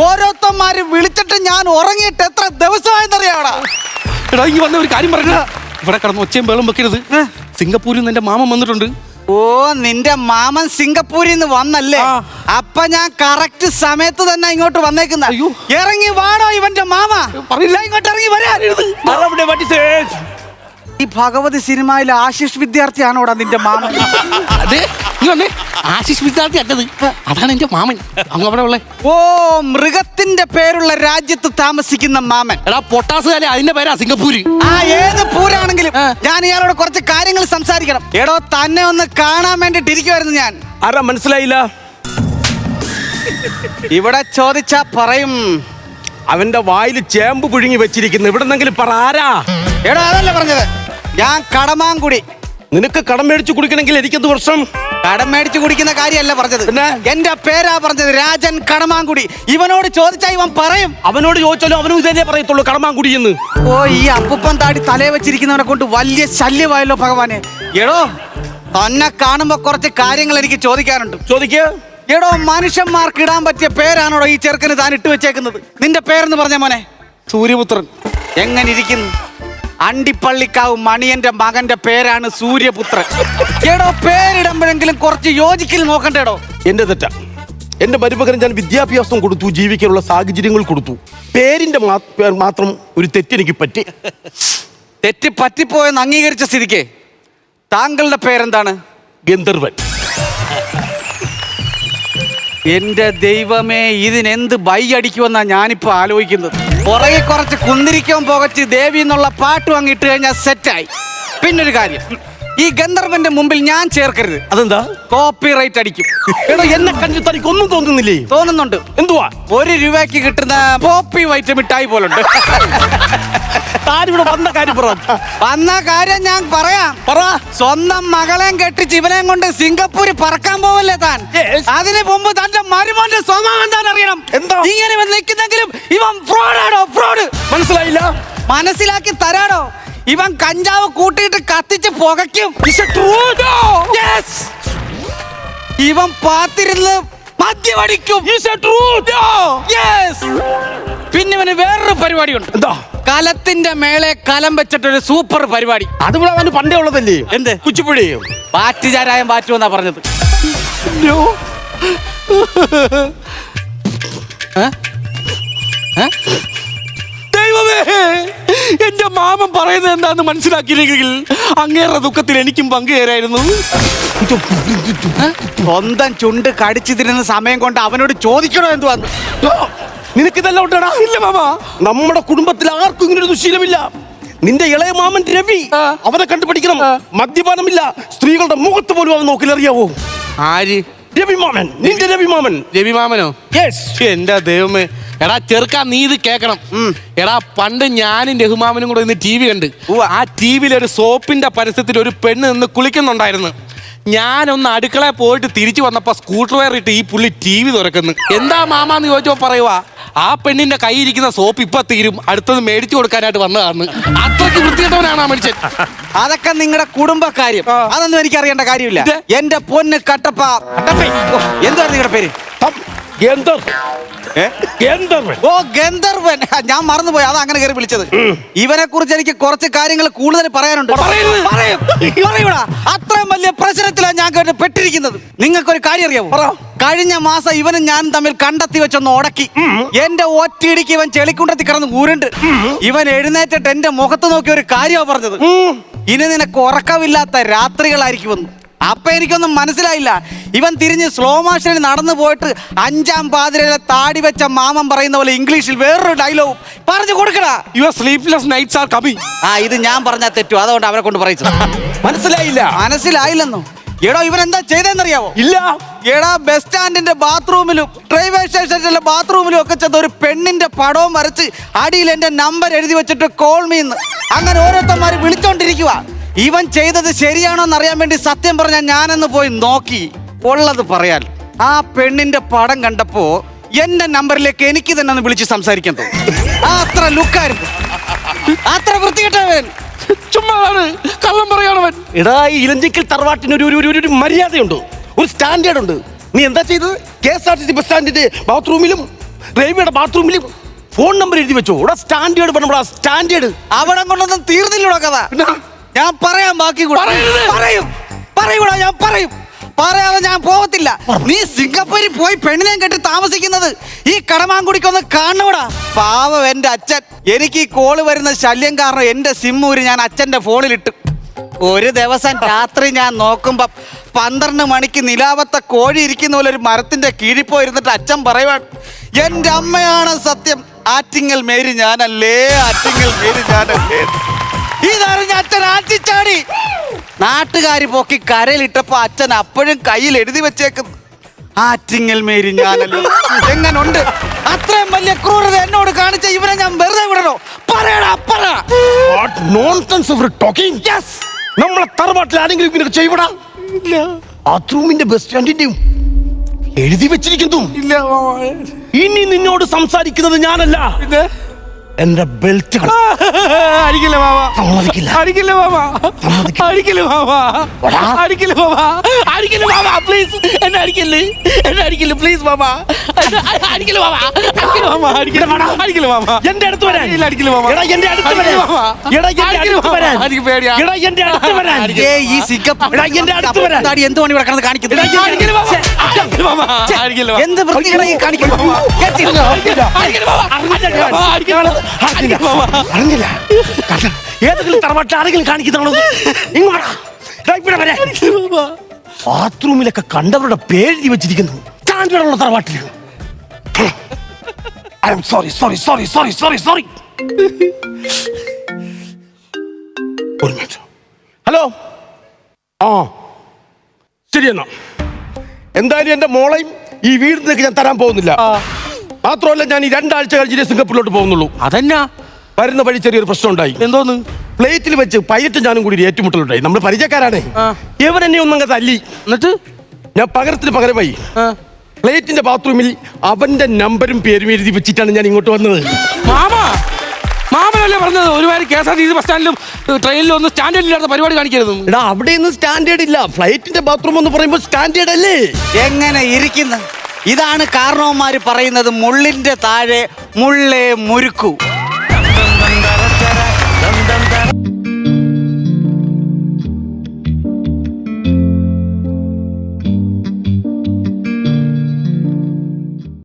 ഓരോരുത്തന്മാര് വിളിച്ചിട്ട് ഞാൻ ഉറങ്ങിയിട്ട് എത്ര ദിവസമായെന്നറിയാവടാ. എടാ ഈ വന്ന ഒരു കാര്യം പറഞ്ഞ ഇവിടെ കിടന്ന് ഒച്ചയും ബേളും വെക്കരുത്. സിംഗപ്പൂരിൽ നിന്ന് എന്റെ മാമൻ വന്നിട്ടുണ്ട്. ഓ നിന്റെ മാമൻ സിംഗപ്പൂരിൽ നിന്ന് വന്നല്ലേ. അപ്പൊ ഞാൻ കറക്റ്റ് സമയത്ത് തന്നെ ഇങ്ങോട്ട് വന്നേക്കുന്ന. അയ്യോ. ഇറങ്ങി വാടോ ഇവന്റെ മാമ. പറയില്ല. ഇങ്ങോട്ട് ഇറങ്ങി വരാൻ ഈ ഭഗവതി സിനിമയിലെ ആശിഷ് വിദ്യാർത്ഥിയാണോടാ നിന്റെ മാമൻ? അതെ. നീ വന്നേ ആശിഷ് വിദ്യാർത്ഥി അല്ലത്. അതാണ് എന്റെ മാമൻ. അങ്ങ് അവിടെ ഉള്ളേ. ഓ മൃഗത്തിന്റെ പേരുള്ള രാജ്യത്ത് താമസിക്കുന്ന മാമൻ. എടാ പൊട്ടാസ് കാലേ അതിന്റെ പേരാ സിംഗപ്പൂര്. ആ ഏത് പൂരാണെങ്കിലും ഞാൻ ഇയാളോട് കുറച്ച് കാര്യങ്ങൾ സംസാരിക്കണം. എടോ തന്നെ ഒന്ന് കാണാൻ വേണ്ടിട്ട് ഇരിക്കുവായിരുന്നു ഞാൻ. ആരാ മനസ്സിലായില്ല? ഇവിടെ ചോദിച്ചാ പറയും. അവന്റെ വായിൽ ചേമ്പ് പുഴുങ്ങി വെച്ചിരിക്കുന്നു. ഇവിടെ പറ ആരാ? എടോ അതല്ല പറഞ്ഞത്. ഞാൻ കടമാങ്കുടി. നിനക്ക് കടം മേടിച്ചു കുടിക്കണമെങ്കിൽ എനിക്കത് വർഷം കടം മേടിച്ചു കുടിക്കുന്ന കാര്യമല്ല പറഞ്ഞത്. പിന്നെ? എന്റെ പേരാ പറഞ്ഞത് രാജൻ കടമാങ്കുടി. ഇവനോട് ചോദിച്ചാ ഇവൻ പറയും. അവനോട് ചോദിച്ചാലും അവനും ഇതേ പറയത്തുള്ളൂ കടമാങ്കുടി എന്ന്. ഓ ഈ അപ്പുപ്പൻ താടി തലേ വെച്ചിരിക്കുന്നവനെ കൊണ്ട് വലിയ ശല്യമായല്ലോ ഭഗവാനെ. എടോ. തന്നെ കാണുമ്പോ കുറച്ച് കാര്യങ്ങൾ എനിക്ക് ചോദിക്കാനുണ്ട്. ചോദിക്ക്. എടോ മനുഷ്യന്മാർക്ക് ഇടാൻ പറ്റിയ പേരാണോടോ ഈ ചെറുക്കന് താൻ ഇട്ട് വെച്ചേക്കുന്നത്? നിന്റെ പേരെന്ന് പറഞ്ഞ മോനെ. സൂര്യപുത്രൻ. എങ്ങനെ ഇരിക്കുന്നു? അണ്ടിപ്പള്ളിക്കാവ് മണിയന്റെ മകന്റെ പേരാണ് സൂര്യപുത്രൻ. എടോ പേരിടുമ്പോഴെങ്കിലും കുറച്ച് യോജിക്കൽ നോക്കണ്ടേടോ? എന്റെ തെറ്റ. എന്റെ മരുമകന് ഞാൻ വിദ്യാഭ്യാസം കൊടുത്തു ജീവിക്കാനുള്ള സാഹചര്യങ്ങൾ കൊടുത്തു. പേരിന്റെ മാ- പേർ മാത്രം ഒരു തെറ്റെനിക്ക് പറ്റി. തെറ്റ് പറ്റിപ്പോയെന്ന് അംഗീകരിച്ച സ്ഥിതിക്ക് താങ്കളുടെ പേരെന്താണ്? ഗന്ധർവൻ. എന്റെ ദൈവമേ ഇതിനെന്ത് ബൈ അടിക്കുമെന്നാ ഞാനിപ്പോ ആലോചിക്കുന്നത്. പുറകെ കുറച്ച് കുന്തിരിക്കാൻ പുകച്ച് ദേവി എന്നുള്ള പാട്ടും അങ്ങ് ഇട്ട് കഴിഞ്ഞാൽ സെറ്റായി പിന്നൊരു കാര്യം. ഈ ഗന്ധർവന്റെ മുമ്പിൽ ഞാൻ ചേർക്കരുത്. അതെന്താ? കോപ്പി റൈറ്റ് അടിക്കും. എടാ എന്നെ കണ്ടിട്ട് തനിക്ക് ഒന്നും തോന്നുന്നില്ലേ? തോന്നുന്നുണ്ട്. എന്തുവാ? ഒരു രൂപയ്ക്ക് കിട്ടുന്ന പോപ്പി വൈറ്റ് മിഠായി പോലുണ്ട്. താനിവിടെ വന്ന കാര്യം പറ. വന്ന കാര്യം ഞാൻ പറയാം. പറ. സ്വന്തം മകളെയും കെട്ടി ഇവനെയും കൊണ്ട് സിംഗപ്പൂര് പറക്കാൻ പോവല്ലേ താൻ. അതിന് മുമ്പ് തന്റെ മരുമോന്റെ സ്വഭാവം താൻ അറിയണം. എന്താ? ഇങ്ങനെ ഇവൻ നിൽക്കുന്നെങ്കിലും ഇവൻ ഫ്രോഡാണോ ഫ്രോഡ് മനസ്സിലായില്ല? മനസ്സിലാക്കി തരാടോ. ഇവൻ കഞ്ചാവ് കൂട്ടിയിട്ട് കത്തിച്ച് പുകയ്ക്കും. ഇവൻ പാത്തിരുന്ന് മദ്യമടിക്കും. പിന്നെ ഇവന് വേറൊരു പരിപാടിയുണ്ട്. എന്താ? കലത്തിന്റെ മേളെ കലം വെച്ചിട്ടൊരു സൂപ്പർ പരിപാടി. അതുപോലെ അവന് പണ്ടേ ഉള്ളതല്ലേ? എന്ത്? കുച്ചിപ്പുഴി പാറ്റുചാരായം പാറ്റു എന്നാ പറഞ്ഞത്? ദൈവമേ എന്റെ മാമൻ പറയുന്നത് എന്താന്ന് മനസ്സിലാക്കിയില്ലെങ്കിൽ അങ്ങേറെ ദുഃഖത്തിൽ എനിക്കും പങ്കുചേരായിരുന്നു. സ്വന്തം ചുണ്ട് കടിച്ചു തിരുന്ന സമയം കൊണ്ട് അവനോട് ചോദിക്കണോ എന്തുവാന്ന് നിനക്കിതെല്ലാം ഉണ്ടടാ. ഇല്ല മാമ. നമ്മുടെ കുടുംബത്തിൽ ആർക്കും ഇങ്ങനെ ഒരു ദുശീലമില്ല. നിന്റെ ഇളയ മാമൻ രവി അവനെ കണ്ടുപിടിക്കണം. മദ്യപാനമില്ല. സ്ത്രീകളുടെ മുഖത്ത് പോലും അവൻ നോക്കി നോക്കിലറിയാവോ ആര്? രവി മാമൻ. നിന്റെ രവി മാമൻ. രവി മാമനോ? യെസ് എന്റെ ദൈവമേ. എടാ ചെറുക്കാ നീ ഇത് കേക്കണം. എടാ പണ്ട് ഞാനും രഘുമാമനും കൂടെ ഇന്ന് ടി വി കണ്ട്. ആ ടി വിയിൽ ഒരു സോപ്പിന്റെ പരസ്യത്തിൽ ഒരു പെണ്ണ് നിന്ന് കുളിക്കുന്നുണ്ടായിരുന്നു. ഞാനൊന്ന് അടുക്കളയിൽ പോയിട്ട് തിരിച്ചു വന്നപ്പോ സ്കൂട്ടർ വയറിട്ട് ഈ പുള്ളി ടി വി തുറക്കുന്നു. എന്താ മാമാന്ന് ചോദിച്ചോ പറയുവാ? ആ പെണ്ണിന്റെ കൈ ഇരിക്കുന്ന സോപ്പ് ഇപ്പൊ തീരും. അടുത്തത് മേടിച്ചു കൊടുക്കാനായിട്ട് വന്നതാണ് അത്രയ്ക്ക് വൃത്തികെട്ടവനാണ് ആ മനുഷ്യൻ. അതൊക്കെ നിങ്ങളുടെ കുടുംബക്കാര്യം കാര്യം അതൊന്നും എനിക്ക് അറിയേണ്ട കാര്യമില്ല? എന്റെ പൊന്ന് കട്ടപ്പ. എന്താണ് നിങ്ങളുടെ പേര്? ഓ ഗന്ധർവൻ. ഞാൻ മറന്നുപോയി. അതാ അങ്ങനെ കയറി വിളിച്ചത്. ഇവനെ കുറിച്ച് എനിക്ക് കുറച്ച് കാര്യങ്ങൾ കൂടുതൽ പറയാനുണ്ട്. അത്രയും വലിയ പ്രശ്നത്തിലാണ് കേട്ട് പെട്ടിരിക്കുന്നത്. നിങ്ങൾക്കൊരു കാര്യം അറിയാമോ കഴിഞ്ഞ മാസം ഇവനും ഞാൻ തമ്മിൽ കണ്ടെത്തി വെച്ചൊന്ന് ഉടക്കി. എന്റെ ഒറ്റയിടിക്ക് ഇവൻ ചെളിക്കുണ്ടത്തി കിടന്ന് ഊരുണ്ട്. ഇവൻ എഴുന്നേറ്റിട്ട് എന്റെ മുഖത്ത് നോക്കി ഒരു കാര്യമാണ് പറഞ്ഞത്. ഇനി നിനക്ക് ഉറക്കമില്ലാത്ത രാത്രികളായിരിക്കുമെന്ന് അപ്പൊ എനിക്കൊന്നും മനസ്സിലായില്ല. ഇവൻ തിരിഞ്ഞ് സ്ലോ മോഷനിൽ നടന്നു പോയിട്ട് അഞ്ചാം പാതിരയിലെ താടി വെച്ച മാമൻ പറയുന്ന പോലെ ഇംഗ്ലീഷിൽ വേറൊരു ഡയലോഗ് പറഞ്ഞു കൊടുക്കടാ. Your sleepless nights are coming ആ ഇത് ഞാൻ പറഞ്ഞാൽ തെറ്റു. അതുകൊണ്ട് അവരെ കൊണ്ട് പറയിച്ചു മനസ്സിലായില്ല. മനസ്സിലായില്ലെന്നോ? എടോ ഇവൻ എന്താ ചെയ്തെന്നറിയാവോ? ഇല്ല. എടാ ബസ് സ്റ്റാൻഡിന്റെ ബാത്റൂമിലും റെയിൽവേ സ്റ്റേഷനിലെ ബാത്റൂമിലും ഒക്കെ ചെന്ന് ഒരു പെണ്ണിന്റെ പടവും വരച്ച് അടിയിൽ എന്റെ നമ്പർ എഴുതി വെച്ചിട്ട് കോൾ മീന്ന് അങ്ങനെ ഓരോരുത്തന്മാർ വിളിച്ചോണ്ടിരിക്കുക ഇവൻ ചെയ്തത് ശരിയാണോ എന്നറിയാൻ വേണ്ടി സത്യം പറഞ്ഞ ഞാനെന്ന് പോയി നോക്കി. ഉള്ളത് പറയാൻ. ആ പെണ്ണിന്റെ പടം കണ്ടപ്പോ എന്റെ നമ്പറിലേക്ക് എനിക്ക് തന്നെ ഒന്ന് വിളിച്ച് സംസാരിക്കാൻ തോന്നി. അത്ര ലുക്കായിരുന്നു അത്ര വൃത്തികെട്ടവൻ. ചുമ്മാതാണ് കള്ളം പറയാണവൻ എടാ ഈ ഇലഞ്ചിക്കൽ തറവാട്ടിന് ഒരു ഒരു- ഒരു മര്യാദയുണ്ട്. ഒരു സ്റ്റാൻഡേർഡ് ഉണ്ട്. നീ എന്താ ചെയ്തത്? K S R T C bus സ്റ്റാൻഡിന്റെ ബാത്റൂമിലും റെയിൽവേയുടെ ബാത്റൂമിലും ഫോൺ നമ്പർ എഴുതി വെച്ചോ. ഇവിടെ സ്റ്റാൻഡേർഡ് പറഞ്ഞ സ്റ്റാൻഡേർഡ്. അവിടെ കൊണ്ടൊന്നും തീർന്നില്ലടോ കഥ. ഞാൻ പറയാം ബാക്കി. പറയും. പറയൂടാ ഞാൻ പറയും. പറയാതെ ഞാൻ പോവത്തില്ല. നീ സിംഗപ്പൂരിൽ പോയി പെണ്ണിനെ കെട്ടി താമസിക്കുന്നത് ഈ കടമാങ്കുടിക്കൊന്ന് കാണൂടാ പാവം എന്റെ അച്ഛൻ. എനിക്ക് ഈ കോൾ വരുന്ന ശല്യം കാരണം എന്റെ സിമ്മൂര് ഞാൻ അച്ഛന്റെ ഫോണിലിട്ടു. ഒരു ദിവസം രാത്രി ഞാൻ നോക്കുമ്പോ പന്ത്രണ്ട് മണിക്ക് നിലാവത്തെ കോഴി ഇരിക്കുന്ന പോലെ ഒരു മരത്തിന്റെ കീഴിൽ പോയിരുന്നിട്ട് അച്ഛൻ പറയുവാണ് എന്റെ അമ്മയാണ് സത്യം. ആറ്റിങ്ങൽ മേരി ഞാനല്ലേ? ആറ്റിങ്ങൽ മേരി ഞാനല്ലേ? ഇതറിഞ്ഞ അച്ഛൻ ആറ്റിച്ചാടി. നാട്ടുകാരി പൊക്കി കരയിലിട്ടപ്പോ അച്ഛൻ അപ്പോഴും കയ്യിൽ എഴുതി വെച്ചേക്കുന്നു ആറ്റിങ്ങൽ മേരി ഞാനല്ലോ. എങ്ങനുണ്ട്? അത്രയും വലിയ ക്രൂരത എന്നോട് കാണിച്ച ഇവനെ ഞാൻ വെറുതെ വിടണോ? പറയടാ പറ. നമ്മളെ തറവാട്ടിൽ ആരെങ്കിലും ഇങ്ങനെ ചെയ്യപ്പെടാ ബാത്റൂമിന്റെ ബസ് സ്റ്റാൻഡിന്റെയും എഴുതി വെച്ചിരിക്കുന്നു ഇല്ല. ഇനി നിന്നോട് സംസാരിക്കുന്നത് ഞാനല്ല. എന്റെ ബെൽറ്റ് അടിക്കില്ല മാമ സമ്മതിക്കില്ല അടിക്കില്ല മാമ സമ്മതിക്കില്ല. അടിക്കില്ല മാമ എടാ. അടിക്കില്ല മാമ അടിക്കില്ല മാമ പ്ലീസ് എന്നെ അടിക്കില്ല എന്നെ അടിക്കില്ല പ്ലീസ് മാമ എന്നെ അടിക്കില്ല മാമ അടിക്കില്ല മാമ അടിക്കില്ല മാമ അടിക്കില്ല മാമ എന്റെ അടുത്ത് വരാൻ ഇല്ല, അടിക്കില്ല മാമ എടാ എന്റെ അടുത്ത് വരാൻ എടാ എന്റെ അടുത്ത് മാമ. വരാൻ എനിക്ക് പേടിയാ. എടാ എന്റെ അടുത്ത് വരാൻ ഏ ഈ സിംഗപ്പൂർ എടാ, എന്റെ അടുത്ത് വരാൻ. താടി എന്ത് പണി ഇവിടെ കിടന്ന് കാണിക്കുന്നു എടാ, എന്റെ അടിക്കില്ല മാമ. അടിക്കില്ല മാമ. അടിക്കില്ല മാമ. എന്ത് കാണിക്കുന്നു കേട്ടിരുന്നോ? അടിക്കില്ല മാമ. അടിക്കില്ല മാമ. അടിക്കില്ല അറിഞ്ഞില്ല. ഏതെങ്കിലും തറവാട്ടിൽ ആരെങ്കിലും കാണിക്കുന്നതാണോ ഇങ്ങോട്ടാ ബാത്റൂമിലൊക്കെ കണ്ടവരുടെ പേരെഴുതി വെച്ചിരിക്കുന്നു. സ്റ്റാൻഡേർഡുള്ള തറവാട്ടിൽ I'm sorry sorry sorry sorry sorry sorry. ഒരു മിനിറ്റ്. ഹലോ? ആ. ശരി എന്നാ. എന്തായാലും എന്റെ മോളെയും ഈ വീടിനൊക്കെ ഞാൻ തരാൻ പോകുന്നില്ല. മാത്രമല്ല ഞാൻ ഈ രണ്ടാഴ്ച കഴിഞ്ഞിട്ട് സിംഗപ്പൂരിലോട്ട് പോകുന്നുള്ളൂ. അതെന്നാ? വരുന്ന വഴി ചെറിയൊരു പ്രശ്നം ഉണ്ടായി എന്തോന്ന്? പ്ലേറ്റിൽ വെച്ച് പൈലറ്റും ഞാനും കൂടി ഒരു ഏറ്റുമുട്ടലുണ്ടായി. നമ്മൾ പരിചയക്കാരാണേ. ഇവൻ എന്നെ ഒന്നങ്ങ് തല്ലി. എന്നിട്ട്? ഞാൻ പകരത്തിന് പകരമായി. പ്ലേറ്റിന്റെ ബാത്റൂമിൽ അവന്റെ നമ്പരും പേരും എഴുതി വെച്ചിട്ടാണ് ഞാൻ ഇങ്ങോട്ട് വന്നത്. മാമാ! മാമനല്ലേ പറഞ്ഞത്? ഒരുപാട് K S R T C bus സ്റ്റാൻഡിലും ട്രെയിനിലും ഒന്നും സ്റ്റാൻഡേർഡ് ഇല്ലാത്ത പരിപാടി കാണിക്കരുത് എടാ അവിടെ ഒന്നും സ്റ്റാൻഡേർഡ് ഇല്ല. ഫ്ലൈറ്റിന്റെ ബാത്റൂം എന്ന് പറയുമ്പോൾ സ്റ്റാൻഡേർഡ് അല്ലേ? എങ്ങനെ ഇരിക്കുന്നു? ഇതാണ് കാരണവന്മാർ പറയുന്നത് മുള്ളിന്റെ താഴെ മുള്ളേ മുരുക്കു.